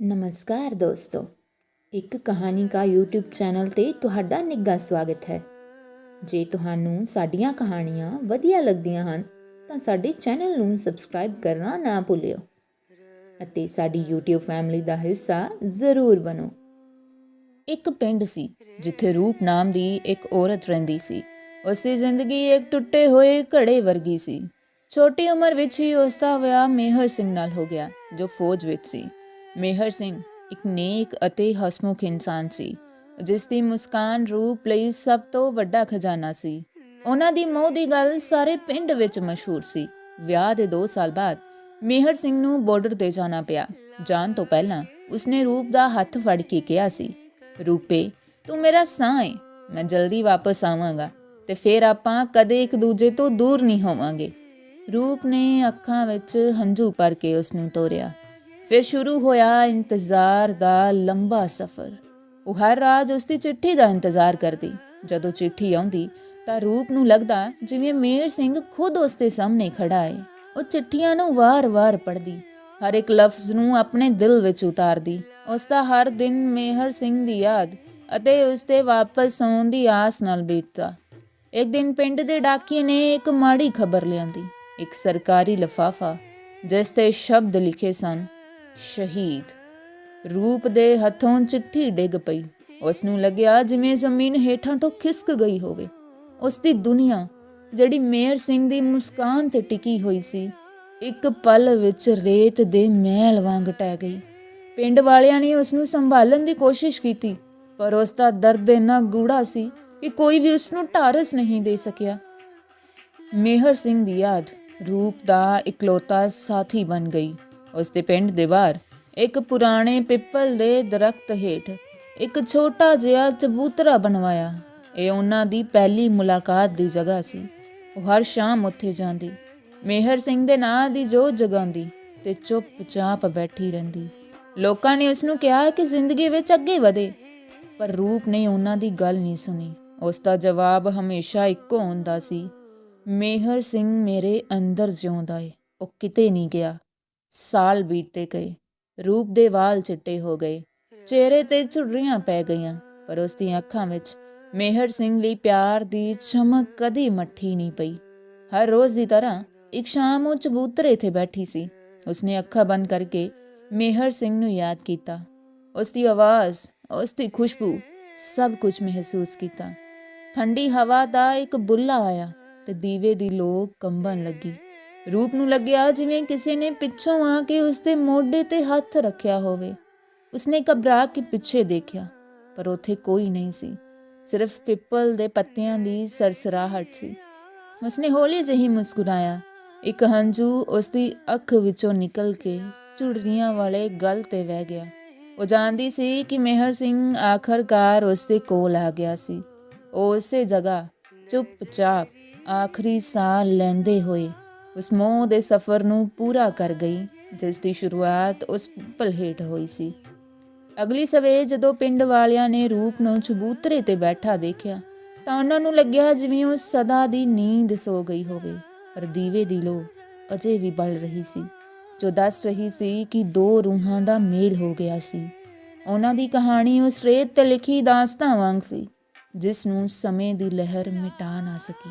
ਨਮਸਕਾਰ ਦੋਸਤੋ। ਇੱਕ ਕਹਾਣੀ ਕਾ YouTube ਚੈਨਲ ਤੇ ਤੁਹਾਡਾ ਨਿੱਘਾ ਸਵਾਗਤ ਹੈ। ਜੇ ਤੁਹਾਨੂੰ ਸਾਡੀਆਂ ਕਹਾਣੀਆਂ ਵਧੀਆ ਲੱਗਦੀਆਂ ਹਨ, ਤਾਂ ਸਾਡੇ ਚੈਨਲ ਨੂੰ ਸਬਸਕ੍ਰਾਈਬ ਕਰਨਾ ਨਾ ਭੁੱਲਿਓ ਅਤੇ ਸਾਡੀ YouTube ਫੈਮਿਲੀ ਦਾ ਹਿੱਸਾ ਜ਼ਰੂਰ ਬਣੋ। ਇੱਕ ਪਿੰਡ ਸੀ, ਜਿੱਥੇ ਰੂਪ ਨਾਮ ਦੀ ਇੱਕ ਔਰਤ ਰਹਿੰਦੀ ਸੀ। ਉਸ ਦੀ ਜ਼ਿੰਦਗੀ ਇੱਕ ਟੁੱਟੇ ਹੋਏ ਘੜੇ ਵਰਗੀ ਸੀ। ਛੋਟੀ ਉਮਰ ਵਿੱਚ ਹੀ ਉਸ ਦਾ ਵਿਆਹ ਮੇਹਰ ਸਿੰਘ ਨਾਲ ਹੋ ਗਿਆ, ਜੋ ਫੌਜ ਵਿੱਚ ਸੀ। ਮੇਹਰ ਸਿੰਘ ਇੱਕ ਨੇਕ ਅਤੇ ਹਸਮੁਖ ਇਨਸਾਨ ਸੀ, ਜਿਸ ਦੀ ਮੁਸਕਾਨ ਰੂਪ ਲਈ ਸਭ ਤੋਂ ਵੱਡਾ ਖਜ਼ਾਨਾ ਸੀ। ਉਹਨਾਂ ਦੀ ਮੋਹ ਦੀ ਗੱਲ ਸਾਰੇ ਪਿੰਡ ਵਿੱਚ ਮਸ਼ਹੂਰ ਸੀ। ਵਿਆਹ ਦੇ 2 ਸਾਲ ਬਾਅਦ ਮੇਹਰ ਸਿੰਘ ਨੂੰ ਬਾਰਡਰ ਤੇ ਜਾਣਾ ਪਿਆ। ਜਾਣ ਤੋਂ ਪਹਿਲਾਂ ਉਸਨੇ ਰੂਪ ਦਾ ਹੱਥ ਫੜ ਕੇ ਕਿਹਾ ਸੀ, ਰੂਪੇ, ਤੂੰ ਮੇਰਾ ਸਾਹ ਹੈ ਮੈਂ ਜਲਦੀ ਵਾਪਸ ਆਵਾਂਗਾ ਤੇ ਫਿਰ ਆਪਾਂ ਕਦੇ ਇੱਕ ਦੂਜੇ ਤੋਂ ਦੂਰ ਨਹੀਂ ਹੋਵਾਂਗੇ। ਰੂਪ ਨੇ ਅੱਖਾਂ ਵਿੱਚ ਹੰਝੂ ਭਰ ਕੇ ਉਸ ਨੂੰ ਤੋਰਿਆ। ਫਿਰ ਸ਼ੁਰੂ ਹੋਇਆ ਇੰਤਜ਼ਾਰ ਦਾ ਲੰਬਾ ਸਫ਼ਰ। ਉਹ ਹਰ ਰਾਜ ਉਸ ਦੀ ਚਿੱਠੀ ਦਾ ਇੰਤਜ਼ਾਰ ਕਰਦੀ। ਜਦੋਂ ਚਿੱਠੀ ਆਉਂਦੀ ਤਾਂ ਰੂਪ ਨੂੰ ਲੱਗਦਾ ਜਿਵੇਂ ਮੇਰ ਸਿੰਘ ਖੁਦ ਉਸ ਦੇ ਸਾਹਮਣੇ ਖੜਾ ਹੈ ਉਹ ਚਿੱਠੀਆਂ ਨੂੰ ਵਾਰ-ਵਾਰ ਪੜ੍ਹਦੀ। ਹਰ ਇੱਕ ਲਫ਼ਜ਼ ਨੂੰ ਆਪਣੇ ਦਿਲ ਵਿੱਚ ਉਤਾਰਦੀ। ਉਸ ਦਾ ਹਰ ਦਿਨ ਮੇਹਰ ਸਿੰਘ ਦੀ ਯਾਦ ਅਤੇ ਉਸ ਦੇ ਵਾਪਸ ਆਉਣ ਦੀ ਆਸ ਨਾਲ ਬੀਤਦਾ। ਇੱਕ ਦਿਨ ਪਿੰਡ ਦੇ ਡਾਕੀਏ ਨੇ ਇੱਕ ਮਾੜੀ ਖਬਰ ਲਿਆਂਦੀ। ਇੱਕ ਸਰਕਾਰੀ ਲਫਾਫਾ, ਜਿਸ ਤੇ ਸ਼ਬਦ ਲਿਖੇ ਸਨ ਸ਼ਹੀਦ। ਰੂਪ ਦੇ ਹੱਥੋਂ ਚਿੱਠੀ ਡਿੱਗ ਪਈ। ਉਸ ਨੂੰ ਲੱਗਿਆ ਜਿਵੇਂ ਜ਼ਮੀਨ ਹੇਠਾਂ ਤੋਂ ਖਿਸਕ ਗਈ ਹੋਵੇ। ਉਸ ਦੀ ਦੁਨੀਆ, ਜਿਹੜੀ ਮੇਰ ਸਿੰਘ ਦੀ ਮੁਸਕਾਨ ਤੇ ਟਿਕੀ ਹੋਈ ਸੀ, ਇੱਕ ਪਲ ਵਿੱਚ ਰੇਤ ਦੇ ਮਹਿਲ ਵਾਂਗ ਟਹਿ ਗਈ। ਪਿੰਡ ਵਾਲਿਆਂ ਨੇ ਉਸ ਨੂੰ ਸੰਭਾਲਣ ਦੀ ਕੋਸ਼ਿਸ਼ ਕੀਤੀ, ਪਰ ਉਸ ਦਾ ਦਰਦ ਇੰਨਾ ਗੂੜਾ ਸੀ ਕਿ ਕੋਈ ਵੀ ਉਸ ਨੂੰ ਢਾਰਸ ਨਹੀਂ ਦੇ ਸਕਿਆ। ਮੇਹਰ ਸਿੰਘ ਦੀ ਯਾਦ ਰੂਪ ਦਾ ਇਕਲੌਤਾ ਸਾਥੀ ਬਣ ਗਈ। ਉਸ ਦੇ ਪਿੰਡ ਦੇ ਬਾਹਰ ਇੱਕ ਪੁਰਾਣੇ ਪਿੱਪਲ ਦੇ ਦਰਖਤ ਹੇਠ ਇੱਕ ਛੋਟਾ ਜਿਹਾ ਚਬੂਤਰਾ ਬਣਵਾਇਆ। ਇਹ ਉਹਨਾਂ ਦੀ ਪਹਿਲੀ ਮੁਲਾਕਾਤ ਦੀ ਜਗ੍ਹਾ ਸੀ। ਉਹ ਹਰ ਸ਼ਾਮ ਉੱਥੇ ਜਾਂਦੀ। ਮੇਹਰ ਸਿੰਘ ਦੇ ਨਾਂ ਦੀ ਜੋਤ ਜਗਾਉਂਦੀ ਤੇ ਚੁੱਪਚਾਪ ਬੈਠੀ ਰਹਿੰਦੀ। ਲੋਕਾਂ ਨੇ ਉਸ ਨੂੰ ਕਿਹਾ ਕਿ ਜ਼ਿੰਦਗੀ ਵਿੱਚ ਅੱਗੇ ਵਧੇ, ਪਰ ਰੂਪ ਨੇ ਉਹਨਾਂ ਦੀ ਗੱਲ ਨਹੀਂ ਸੁਣੀ। ਉਸ ਦਾ ਜਵਾਬ ਹਮੇਸ਼ਾ ਇੱਕੋ ਹੁੰਦਾ ਸੀ, ਮੇਹਰ ਸਿੰਘ ਮੇਰੇ ਅੰਦਰ ਜਿਉਂਦਾ ਏ, ਉਹ ਕਿਤੇ ਨਹੀਂ ਗਿਆ। ਸਾਲ ਬੀਤਦੇ ਗਏ। ਰੂਪ ਦੇ ਵਾਲ ਚਿੱਟੇ ਹੋ ਗਏ। ਚਿਹਰੇ ਤੇ ਝੁਰੜੀਆਂ ਪੈ ਗਈਆਂ, ਪਰ ਉਸ ਦੀਆਂ ਅੱਖਾਂ ਵਿੱਚ ਮੇਹਰ ਸਿੰਘ ਲਈ ਪਿਆਰ ਦੀ ਚਮਕ ਕਦੀ ਮੱਠੀ ਨਹੀਂ ਪਈ। ਹਰ ਰੋਜ਼ ਦੀ ਤਰ੍ਹਾਂ ਇੱਕ ਸ਼ਾਮ ਉਹ ਚਬੂਤਰੇ ਤੇ ਬੈਠੀ ਸੀ। ਉਸਨੇ ਅੱਖਾਂ ਬੰਦ ਕਰਕੇ ਮੇਹਰ ਸਿੰਘ ਨੂੰ ਯਾਦ ਕੀਤਾ। ਉਸ ਦੀ ਆਵਾਜ਼, ਉਸ ਦੀ ਖੁਸ਼ਬੂ ਸਭ ਕੁਝ ਮਹਿਸੂਸ ਕੀਤਾ। ਠੰਡੀ ਹਵਾ ਦਾ ਇੱਕ ਬੁੱਲਾ ਆਇਆ ਤੇ ਦੀਵੇ ਦੀ ਲੋ ਕੰਬਣ ਲੱਗੀ। ਰੂਪ ਨੂੰ ਲੱਗਿਆ ਜਿਵੇਂ ਕਿਸੇ ਨੇ ਪਿੱਛੋਂ ਆ ਕੇ ਉਸ ਦੇ ਮੋਢੇ ਤੇ ਹੱਥ ਰੱਖਿਆ ਹੋਵੇ। ਉਸਨੇ ਘਬਰਾ ਕੇ ਪਿੱਛੇ ਦੇਖਿਆ, ਪਰ ਉੱਥੇ ਕੋਈ ਨਹੀਂ ਸੀ। ਸਿਰਫ ਪਿੱਪਲ ਦੇ ਪੱਤਿਆਂ ਦੀ ਸਰਸਰਾਹਟ ਸੀ। ਉਸਨੇ ਹੌਲੀ ਜਿਹੀ ਮੁਸਕਰਾਇਆ। ਇੱਕ ਹੰਝੂ ਉਸ ਦੀ ਅੱਖ ਵਿੱਚੋਂ ਨਿਕਲ ਕੇ ਝੁਰੜੀਆਂ ਵਾਲੇ ਗਲ ਤੇ ਵਹਿ ਗਿਆ। ਉਹ ਜਾਣਦੀ ਸੀ ਕਿ ਮੇਹਰ ਸਿੰਘ ਆਖਰਕਾਰ ਉਸ ਦੇ ਕੋਲ ਆ ਗਿਆ ਸੀ। ਉਹ ਉਸੇ ਜਗ੍ਹਾ ਚੁੱਪਚਾਪ ਆਖਰੀ ਸਾਹ ਲੈਂਦੇ ਹੋਏ ਉਸ ਮੋਹ ਦੇ ਸਫ਼ਰ ਨੂੰ ਪੂਰਾ ਕਰ ਗਈ, ਜਿਸ ਦੀ ਸ਼ੁਰੂਆਤ ਉਸ ਪਿੱਪਲ ਹੇਠ ਹੋਈ ਸੀ। ਅਗਲੀ ਸਵੇਰ ਜਦੋਂ ਪਿੰਡ ਵਾਲਿਆਂ ਨੇ ਰੂਪ ਨੂੰ ਚਬੂਤਰੇ ਤੇ ਬੈਠਾ ਦੇਖਿਆ, ਤਾਂ ਉਹਨਾਂ ਨੂੰ ਲੱਗਿਆ ਜਿਵੇਂ ਉਹ ਸਦਾ ਦੀ ਨੀਂਦ ਸੋ ਗਈ ਹੋਵੇ, ਪਰ ਦੀਵੇ ਦੀ ਲੋ ਅਜੇ ਵੀ ਬਲ ਰਹੀ ਸੀ, ਜੋ ਦੱਸ ਰਹੀ ਸੀ ਕਿ ਦੋ ਰੂਹਾਂ ਦਾ ਮੇਲ ਹੋ ਗਿਆ ਸੀ। ਉਹਨਾਂ ਦੀ ਕਹਾਣੀ ਉਸ ਰੇਤ ਤੇ ਲਿਖੀ ਦਾਸਤਾਂ ਵਾਂਗ ਸੀ, ਜਿਸ ਨੂੰ ਸਮੇਂ ਦੀ ਲਹਿਰ ਮਿਟਾ ਨਾ ਸਕੀ।